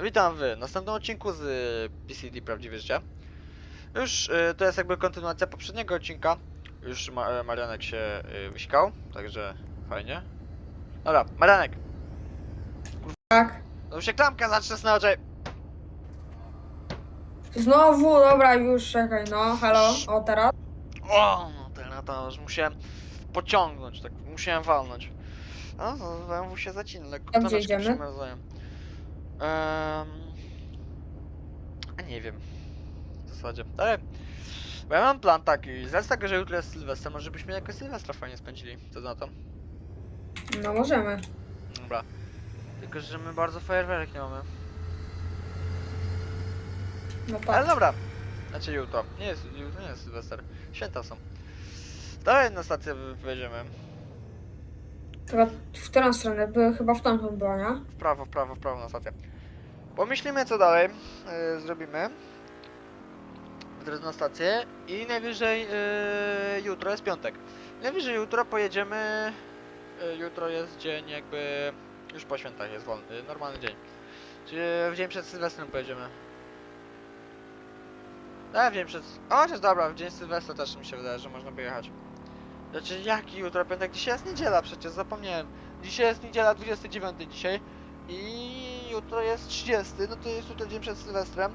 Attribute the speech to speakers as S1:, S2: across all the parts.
S1: Witam w następnym odcinku z y, PCD Prawdziwe Życie. Już y, to jest jakby kontynuacja poprzedniego odcinka. Już ma, e, Marianek się y, wysikał, także fajnie. Dobra, Marianek,
S2: Tak.
S1: no się klamka na oczy.
S2: Znowu, dobra, już czekaj, no, halo, o teraz.
S1: O, no teraz to już musiałem pociągnąć, tak musiałem walnąć. No, BMW się zacina, lekko
S2: gdzie
S1: toneczkę
S2: idziemy?
S1: A nie wiem. W zasadzie. Ale. Bo ja mam plan taki, z tego, że jutro jest Sylwester, może byśmy jakoś Sylwestra fajnie spędzili. Co na to?
S2: No możemy.
S1: Dobra. Tylko, że my bardzo fajerwerek nie mamy.
S2: No
S1: Ale
S2: tak.
S1: dobra. Znaczy jutro. Nie jest, jutro nie jest Sylwester. Święta są. Dalej na stację wy- wyjedziemy.
S2: Tylko w którą stronę? Były chyba w tamtą była, nie?
S1: W prawo, w prawo, w prawo na stację. Pomyślimy co dalej yy, zrobimy. W drodze na stację i najwyżej yy, jutro jest piątek. Najwyżej jutro pojedziemy. Yy, jutro jest dzień jakby już po świętach jest wolny, normalny dzień. Czyli w dzień przed Sylwestrem pojedziemy. A, w dzień przed. O, chociaż dobra, w dzień Sylwestra też mi się wydaje, że można by jechać. Znaczy, jaki jutro piątek? Dzisiaj jest niedziela przecież, zapomniałem. Dzisiaj jest niedziela 29 dzisiaj. I jutro jest 30, no to jest jutro dzień przed Sylwestrem.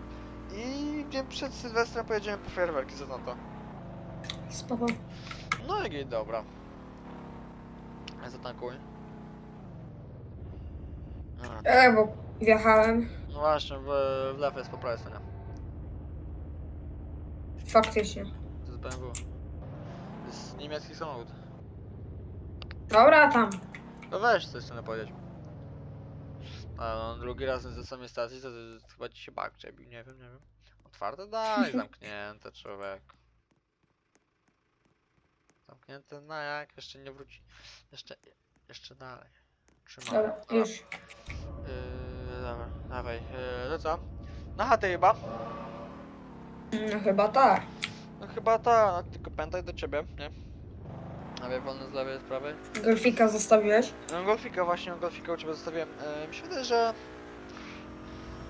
S1: I dzień przed Sylwestrem pojedziemy po fajerwerki, na to.
S2: Spoko.
S1: No i git, dobra. Zatankuj. A,
S2: E, bo wjechałem.
S1: No właśnie, w, w lewo jest po prawej stronie.
S2: Faktycznie.
S1: To jest BMW. To jest niemiecki samochód.
S2: Dobra, tam.
S1: No weź tej strony powiedzieć. A no, drugi raz ze samej stacji, to, to chyba ci się bak przebił, nie wiem, nie wiem. Otwarte daj, zamknięte człowiek. Zamknięte na jak? Jeszcze nie wróci. Jeszcze, jeszcze dalej. Trzymaj.
S2: Dobra, już.
S1: Yy, dobra, dawaj. Yy, to co? Na chatę chyba?
S2: No chyba tak.
S1: No chyba ta, no, tylko pamiętaj do ciebie, nie? Lewej wolny z lewej, z prawej.
S2: Golfika zostawiłeś?
S1: No, golfika właśnie, golfika u ciebie zostawiłem. E, mi się wydaje, że...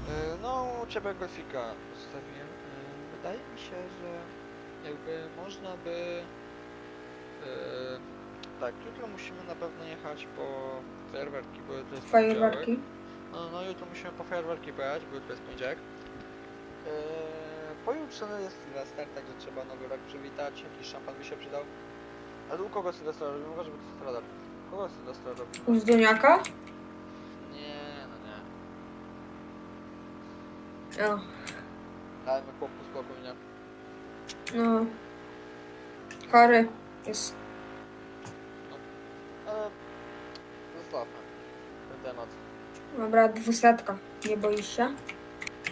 S1: E, no, u ciebie golfika zostawiłem. E, wydaje mi się, że jakby można by... E, tak, jutro musimy na pewno jechać po fajerwerki, bo to jest.
S2: Fajerwerki.
S1: No, no jutro musimy po fajerwerki pojechać, bo jutro jest poniedziałek. E, pojutrze jest Sylwester, także trzeba nowy rok przywitać, jakiś szampan by się przydał. Ale u kogo Sylwestra robimy? Może być Sylwester. Kogo Sylwestra?
S2: U Zdoniaka?
S1: Nie, no nie.
S2: No.
S1: Dajmy chłopu spokój, nie?
S2: No. Chory. Jest.
S1: Ale... Zostawmy ten temat.
S2: Dobra, dwusetka. Nie boisz się?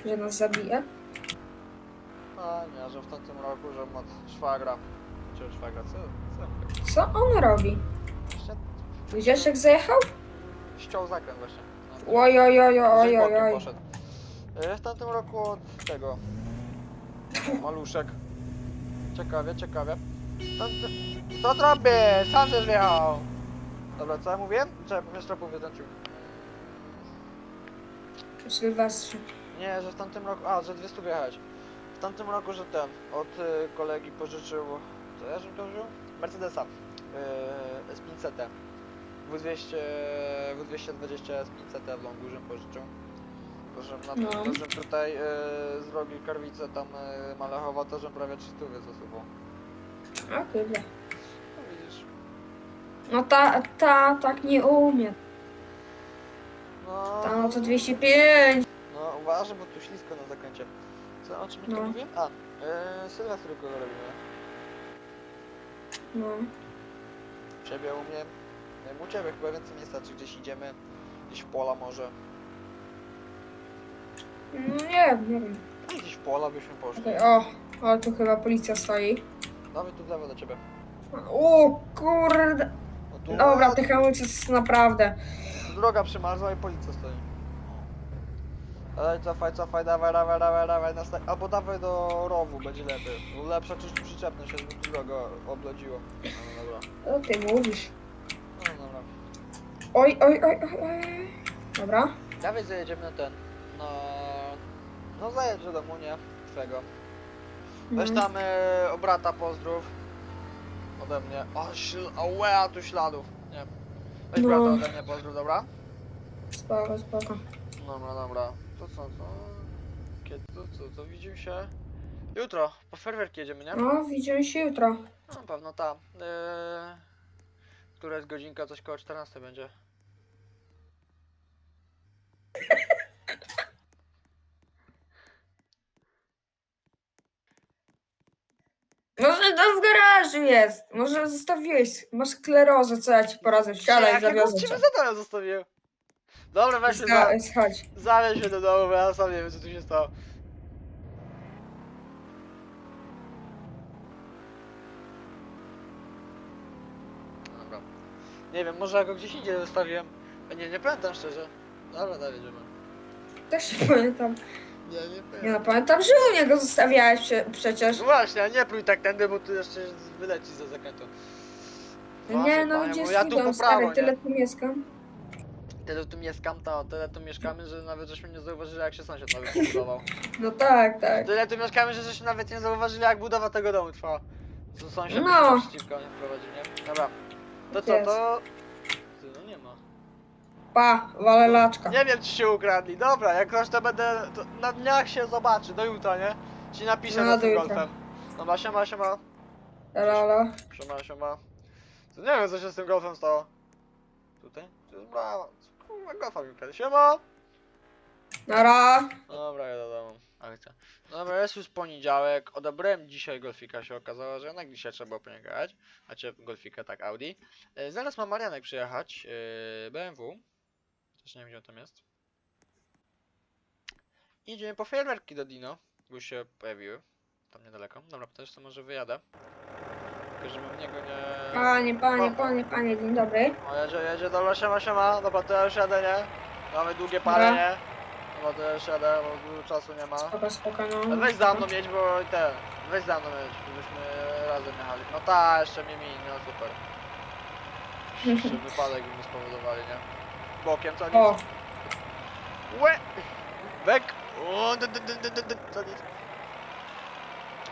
S2: Że nas zabije?
S1: A nie, że w tamtym roku, że od szwagra. Czy od szwagra, co? Co?
S2: On robi?
S1: Jeszcze
S2: jak zajechał?
S1: ściął zakręt właśnie. No,
S2: Oj, oj, oj, oj, oj,
S1: bokiem
S2: oj.
S1: poszedł. E, W tamtym roku od tego. Maluszek. Ciekawie, ciekawie. Tamty... Co ty robisz? Sam też wjechał. Dobra, co ja mówię? Czekaj, jeszcze powie ten ciuch.
S2: Sylwestrze.
S1: Nie, że w tamtym roku. A, że 200 wyjechać. W tamtym roku, że ten od y, kolegi pożyczył. Co ja żebym to wziął? Mercedesa. Y, S500. W200, W220 S500 w Longurzem pożyczył. To, że na
S2: No.
S1: to, tutaj y, z rogi karwice tam y, Malechowa to, że prawie 300 zasuwał.
S2: A kurde.
S1: No widzisz.
S2: No ta, ta tak nie umie.
S1: No,
S2: Ta no to 205.
S1: no uważaj, bo tu ślisko na zakręcie. Co, o czym ja tu
S2: No.
S1: mówiłem? A, y, Sylwestry robimy?
S2: No.
S1: Ciebie u mnie. Nie wiem, u ciebie chyba więcej miejsca, czy gdzieś idziemy, gdzieś w pola może.
S2: No nie wiem, nie wiem.
S1: No, Gdzieś w pola byśmy poszli.
S2: Okej, o, o, tu chyba policja stoi.
S1: Dawaj tu w lewo do ciebie.
S2: O kurde.
S1: No tu,
S2: Dobra, tych hamulców jest naprawdę.
S1: Droga przymarzła i policja stoi. Dawaj, cofaj, cofaj, dawaj, dawaj, dawaj, dawaj, nasta- albo dawaj do rowu, będzie lepiej. Bo Lepsza czyż przyczepność, żeby tu drogę oblodziło. No dobra,
S2: Co ty mówisz?
S1: no dobra.
S2: Oj, oj, oj, oj, oj. Dobra.
S1: Dawaj zajedziemy na ten. No... No zajedź do domu, nie? Twego. Weź
S2: Mhm.
S1: tam e, obrata pozdrów. Ode mnie. O, śl... o łea, tu śladów. Nie. Weź
S2: No.
S1: brata ode mnie pozdrów, dobra?
S2: Spoko, spoko.
S1: Dobra, dobra. To co, co? Kiedy, to co, to widzimy się? Jutro, po fajerwerki jedziemy, nie?
S2: No, widzimy się jutro.
S1: No pewno ta. Eee, która jest godzinka, coś koło 14 będzie.
S2: Może to w garażu jest. Może zostawiłeś. Masz sklerozę, co ja ci poradzę. Wsiadaj, zawiozę cię.
S1: zadania zostawiłem? Dobra, weź się za...
S2: Za- Chodź.
S1: Zawieź się do domu, bo ja sam nie wiem co tu się stało. Dobra. Nie wiem, może ja go gdzieś indziej zostawiłem. Nie, nie pamiętam szczerze. Dobra, dalej jedziemy.
S2: Też nie pamiętam.
S1: Nie, nie
S2: Nie
S1: pamiętam.
S2: no, pamiętam, że u niego zostawiałeś prze, przecież.
S1: No właśnie, a nie prój tak tędy, bo tu jeszcze wyleci za zakrętą.
S2: Nie no,
S1: panie,
S2: gdzie
S1: bo ja tu po
S2: stary,
S1: prawo,
S2: tyle
S1: nie?
S2: tu mieszkam.
S1: Tyle tu mieszkam, to, tyle tu mieszkamy, że nawet żeśmy nie zauważyli jak się sąsiad nawet pobudował.
S2: No tak, tak.
S1: Tyle tu mieszkamy, że żeśmy nawet nie zauważyli jak budowa tego domu trwała. Co sąsiad
S2: No.
S1: no. przeciwko nie wprowadził, nie? Dobra. To co,
S2: Jest.
S1: to... Ty, no nie ma.
S2: Pa, walelaczka.
S1: Nie wiem czy się ukradli. Dobra, jak ktoś to będę... To na dniach się zobaczy, do jutra, nie? Ci napiszę
S2: No,
S1: na
S2: do
S1: tym
S2: jutra.
S1: golfem. Dobra, siema, siema.
S2: Lala.
S1: Siema, siema. To nie wiem co się z tym golfem stało. Tutaj? To jest. Kurwa, golfa mi ukradli. Siema!
S2: Nara.
S1: Dobra, ja do domu. Ale co? Dobra, jest już poniedziałek. Odebrałem dzisiaj golfika. Się okazało, że jednak dzisiaj trzeba było po niego jechać. Macie golfika, tak, Audi. E, zaraz ma Marianek przyjechać. E, BMW. Też nie wiem, gdzie on tam jest. Idziemy po fajerwerki do Dino. Bo już się pojawiły. Tam niedaleko. Dobra, też to może wyjadę. Tylko żebym w niego nie...
S2: Panie, panie, panie, panie, dzień dobry.
S1: O, jedzie, jedzie, dobra, siema, siema. Dobra, to ja już jadę, nie? Mamy długie
S2: Dobra.
S1: palenie. Dobra, to ja już jadę, bo dużo czasu nie ma.
S2: Spoko, spoko, no.
S1: No weź za mną jedź, bo i ten. Weź za mną jedź, żebyśmy razem jechali. No ta, jeszcze mnie mini, no super. Jeszcze wypadek by mi spowodowali, nie? Bokiem, co nic?
S2: O,
S1: Łe! Wek! O, dy, dy, dy, dy, dy, dy, co nic?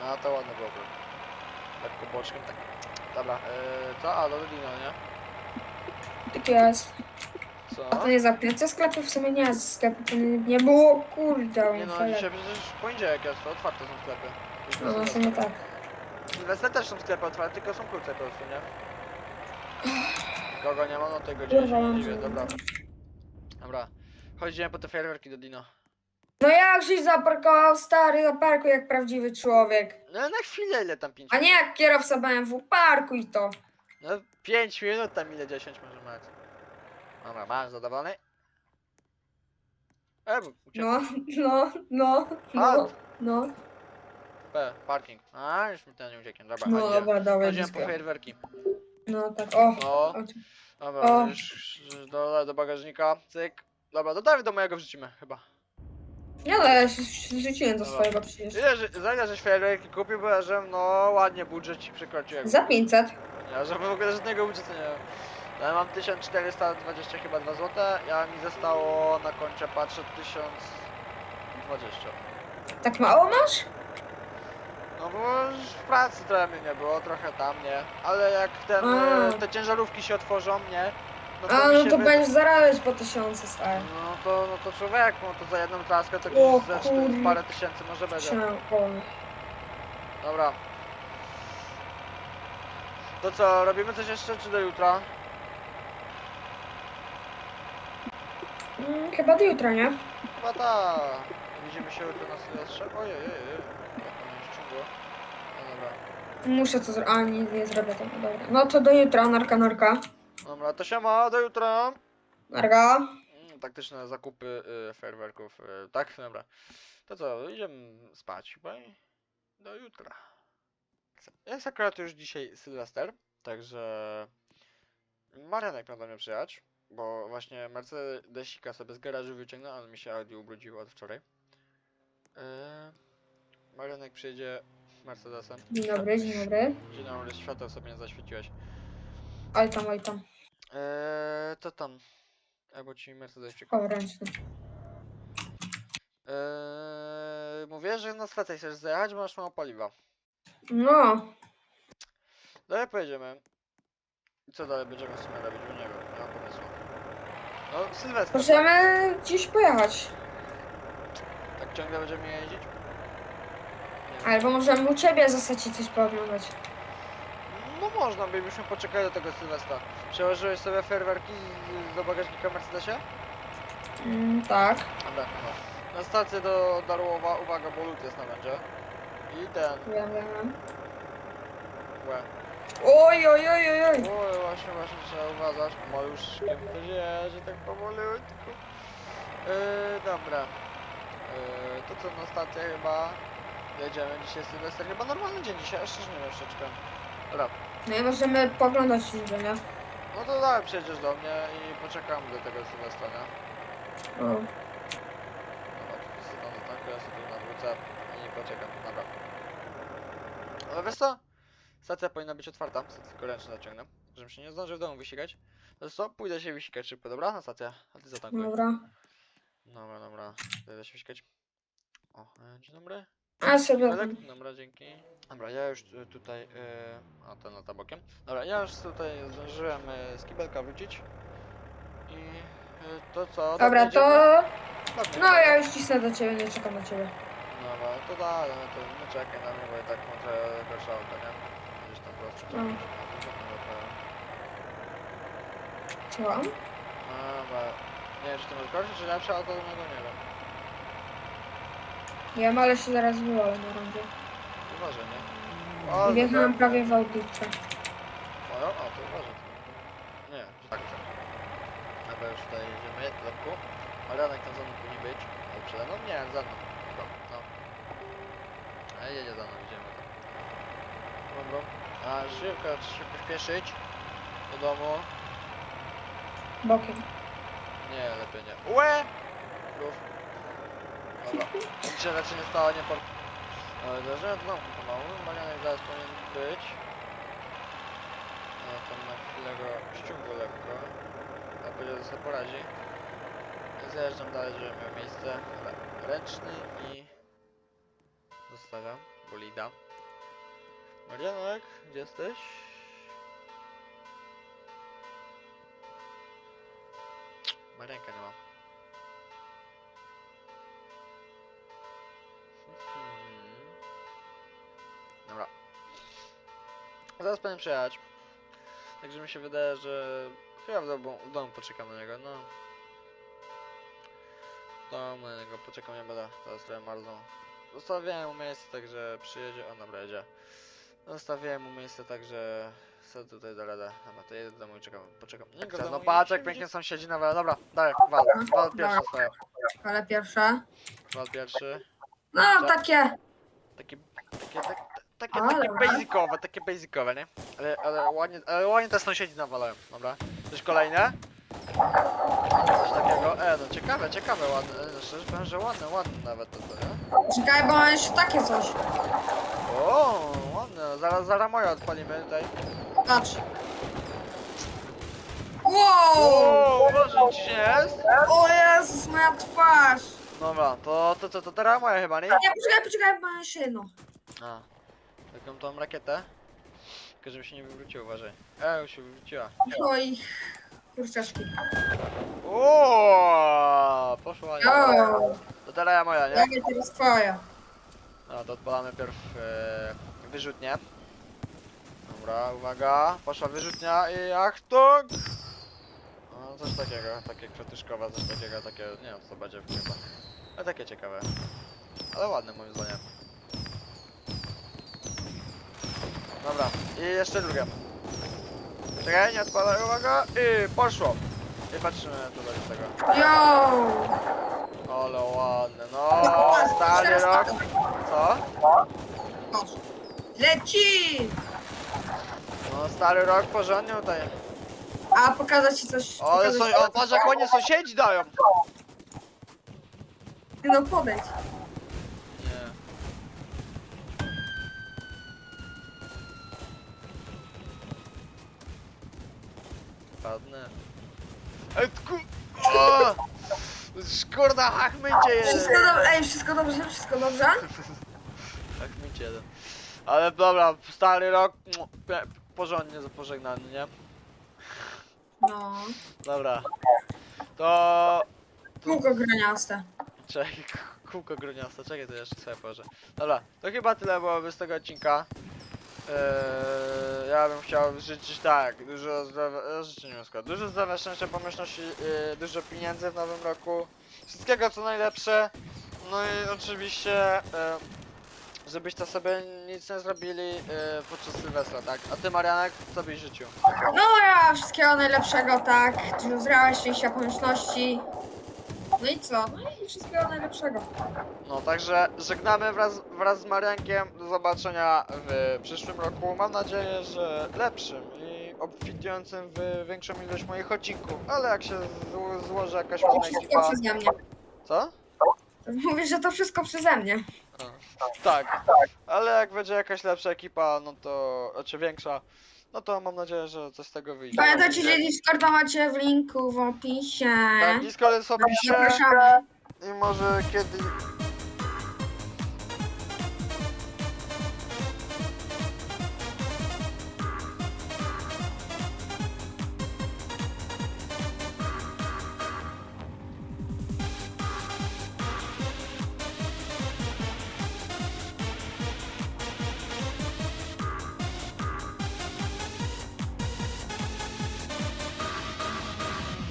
S1: A to ładne było, bro. Lekko boczkiem, tak. Dobra, yy, co? A, do Dino, nie?
S2: tak jest.
S1: Co?
S2: A to nie zamknięte sklepu? W sumie nie, sklepu to nie, nie było. Kurde,
S1: Nie no, dzisiaj przecież poniedziałek jest, to otwarte są sklepy.
S2: No, w sumie tak.
S1: Sylwester też są sklepy otwarte, tylko są krótsze po prostu, nie? Kogo nie ma, no
S2: Kurwa,
S1: się nie dziwię, dobra. Dobra. Chodzimy po te fajerwerki do Dino.
S2: No jak żeś zaparkował stary na parku jak prawdziwy człowiek.
S1: No na chwilę, ile tam 5
S2: A nie jak kierowca BMW, parkuj to.
S1: No 5 minut, tam ile 10 może mać. Dobra, masz zadowolony? E, bo uciekł.
S2: No, no, no, no, no.
S1: B, parking. A, już mi ten nie ucieknie, dobra,
S2: No
S1: chodzimy.
S2: dobra, dawaj
S1: Chodzimy po
S2: dyskret.
S1: fajerwerki.
S2: No tak, o.
S1: No,
S2: o.
S1: dobra,
S2: O.
S1: już już do, do bagażnika, cyk. Dobra, do Dawid do mojego wrzucimy, chyba.
S2: Nie no, ja się rzuciłem do
S1: Dobra.
S2: swojego przecież.
S1: Ile, że, za ile żeś fajerwerki kupił, bo ja że no ładnie budżet ci przekroczyłem.
S2: Za 500.
S1: Ja że w ogóle żadnego budżetu nie mam. Ja mam 1420 chyba 2 zł, ja mi zostało na koncie patrzę 1020.
S2: Tak mało masz?
S1: No bo już w pracy trochę mnie nie było, trochę tam, nie? Ale jak ten,
S2: A.
S1: e, te ciężarówki się otworzą, nie? No
S2: A, no to będziesz zarabiać po tysiące stary.
S1: No to, no to człowiek, no to za jedną traskę to
S2: O
S1: gdzieś ze parę tysięcy może będzie. Dobra. To co, robimy coś jeszcze czy do jutra?
S2: Mm, chyba do jutra, nie?
S1: Chyba tak. Widzimy się jutro na Sylwestrze. Ojej, ojej, ojej. Jak to mnie ściągło. No dobra.
S2: Muszę to zrobić. A, nie, nie zrobię tego, dobra. No to do jutra, narka, narka.
S1: Dobra, to siema, do jutra.
S2: Narka.
S1: Mm, Taktyczne zakupy y, fajerwerków. Y, tak, dobra. To co, idziemy spać chyba i do jutra. Jest akurat już dzisiaj Sylwester, także Marianek miał do mnie przyjechać, bo właśnie Mercedesika sobie z garażu wyciągnął, ale mi się Audi ubrudziło od wczoraj. Yy, Marianek przyjedzie Mercedesem.
S2: Dzień dobry, dzień dobry.
S1: Dzień dobry, światło sobie nie zaświeciłeś.
S2: Oj tam, oj tam.
S1: Eee, to tam. Albo ci Mercedes czeka.
S2: O, ręczny.
S1: Mówię, że na stację chcesz zjechać, bo masz mało paliwa.
S2: No,
S1: Dalej pojedziemy. I co dalej będziemy w sumie robić? Bo nie wiem, nie mam pomysłu. No, Sylwester.
S2: możemy gdzieś pojechać.
S1: Tak ciągle będziemy jeździć?
S2: Albo możemy u ciebie i coś pooglądać.
S1: Można, byśmy poczekali do tego Sylwestra. Przełożyłeś sobie fajerwerki z- do bagażnika Mercedesie?
S2: Mm, tak.
S1: Dobra, no. Na stację do Darłowa, uwaga, bo lód jest na będzie. I ten,
S2: Wiem, wiem, wiem.
S1: łe.
S2: Oj, oj, oj, oj, oj.
S1: Oj, właśnie, właśnie trzeba uważać. Maluszkiem to jedzie, tak powolutku. Yy, dobra. Yy, to co, na stację chyba jedziemy. Dzisiaj Sylwester, chyba normalny dzień dzisiaj, aż szczerze nie wiem, troszeczkę. Dobra,
S2: No i możemy poglądać liczbę, nie?
S1: no to dalej przyjedziesz do mnie i poczekamy do tego Sylwestra, nie?
S2: O.
S1: Dobra, tu sobie tam zatankuję, sobie tu nawrócę i poczekam, dobra. Ale wiesz co? Stacja powinna być otwarta, sobie tylko ręcznie zaciągnę, żebym się nie zdążył w domu wysikać. Wiesz co? Pójdę się wysikać szybko, dobra? Na stację, a ty zatankuj.
S2: Dobra.
S1: Dobra, dobra, pójdę się wysikać. O, e, dzień dobry.
S2: A sobie.
S1: Radek? Dobra, dzięki. Dobra, ja już e, tutaj, e, a ten lata bokiem. Dobra, ja już tutaj zdążyłem e, z kibelka wrócić. I e, to co?
S2: Dobra, to...
S1: Dobrze
S2: No, ja już cisnę do ciebie, nie czekam na ciebie.
S1: Dobra, to dalej, no to nie czekaj na mnie, bo i tak mam trochę gorsze auto, nie? Gdzieś tam po prostu
S2: No. Słucham?
S1: No, bo nie wiem, czy to może gorsze, czy lepsze auto, no to nie wiem.
S2: Wiem, ale się zaraz wyłolę na rondzie.
S1: Uważaj, nie?
S2: I
S1: to
S2: wjechałem
S1: tak.
S2: prawie w autówkę.
S1: O, o, to uważaj. Nie, że tak chcę. Dobra, już tutaj jedziemy, lekko. Ale Ranek tam za mną powinien być. Ale przede mną? Nie, za mną. Chyba, no. A jedzie za mną, idziemy. Dobra. A szybko, trzeba się pośpieszyć. Do domu.
S2: Bokiem.
S1: Nie, lepiej nie. Łe! Rów. Się raczej nie stało, nie por... Ale Dążyłem do domku pomału. Marianek zaraz powinien być. No tam na chwilę go ściągu lekko. A będzie sobie poradzi. Zjeżdżam dalej, żeby miał miejsce. Ręczny i... Zostawiam. Bolida. Marianek, gdzie jesteś? Marianka nie ma. Dobra. Zaraz powinien przyjechać. Także mi się wydaje, że chyba w domu, w domu poczekam na niego, no. W domu na niego poczekam, nie będę teraz trochę marną. Zostawiałem mu miejsce, także przyjedzie, o dobra, jedzie. Zostawiłem mu miejsce, także co tutaj da radę. Dobra, to jedę do domu i czekam, poczekam. Nie
S2: do
S1: no patrz jak pięknie sąsiedzi na dobra, daj, wal, wal pierwszy swoje,
S2: Ale pierwsze.
S1: wal pierwszy.
S2: No,
S1: Co?
S2: takie.
S1: Takie, takie, tak, takie, takie basicowe, takie basicowe, nie? Ale, ale ładnie, ale ładnie te sąsiedzi nawalają, dobra? Coś kolejne? Coś takiego, e, no ciekawe, ciekawe, ładne, e, szczerze powiem, że ładne, ładne nawet to, to nie?
S2: Czekaj, bo mam jeszcze takie coś.
S1: O, ładne, zaraz, zaraz moje odpalimy tutaj.
S2: Patrz. Wow!
S1: O, uważaj, ci nie jest?
S2: O Jezus, moja twarz.
S1: Dobra, to, to, to, to teraz moje chyba, nie?
S2: Nie, poczekaj, poczekaj, bo mam jeszcze jedno.
S1: A, taką tą rakietę. Tylko żeby się nie wywróciła, uważaj. E, już się wywróciła.
S2: Oj, kurczaczki.
S1: O, poszła nie.
S2: O,
S1: To teraz ja moja, nie?
S2: jakie teraz twoja.
S1: No to odpalamy pierw e, wyrzutnię. Dobra, uwaga, poszła wyrzutnia i achtung! No coś takiego, takie kwiatuszkowe, coś takiego, takie, nie wiem co to będzie chyba. Ale takie ciekawe. Ale ładne moim zdaniem. Dobra, i jeszcze drugie. Czekaj, nie odpalaj, uwaga, i poszło! I patrzymy tutaj z tego.
S2: Yo!
S1: Ale ładne, no, stary rok. Co?
S2: Patrz. Leci!
S1: No stary rok porządnie tutaj.
S2: A pokazać ci coś.
S1: O, ale
S2: pokazać
S1: są, o, patrz jak ładnie sąsiedzi dają.
S2: Ty no podejdź.
S1: Padnę. Ej, tku... O! Szkurda, hachmycie
S2: Wszystko
S1: jeden!
S2: dobrze, ej, wszystko dobrze, wszystko dobrze?
S1: Hachmycie jeden. Ale dobra, stary rok, mu, pe- porządnie nie?
S2: No.
S1: Dobra. To...
S2: Kółko graniaste.
S1: Czekaj, kółko groniaste, czekaj, to jeszcze sobie położę. Dobra, to chyba tyle byłoby z tego odcinka. Eee, ja bym chciał życzyć tak, dużo zdrowia, e, dużo zdrowia, szczęścia, pomyślności, e, dużo pieniędzy w nowym roku, wszystkiego co najlepsze, no i oczywiście, e, żebyście sobie nic nie zrobili e, podczas Sylwestra, tak? A ty Marianek, co byś życzył?
S2: No ja wszystkiego najlepszego, tak. Dużo zdrowia, szczęścia, pomyślności. No i co? No i wszystkiego najlepszego.
S1: No, także żegnamy wraz, wraz z Mariankiem. Do zobaczenia w przyszłym roku. Mam nadzieję, że lepszym i obfitującym w większą ilość moich odcinków. Ale jak się zło, złoży jakaś
S2: To
S1: ładna
S2: wszystko
S1: ekipa...
S2: przeze mnie.
S1: Co?
S2: Mówisz, że to wszystko przeze mnie.
S1: Tak. Ale jak będzie jakaś lepsza ekipa, no to... Znaczy większa, no to mam nadzieję, że coś z tego wyjdzie.
S2: Pamiętajcie, że Discorda macie w linku w opisie.
S1: Tak, Discord jest w opisie
S2: Zapraszamy.
S1: I może kiedy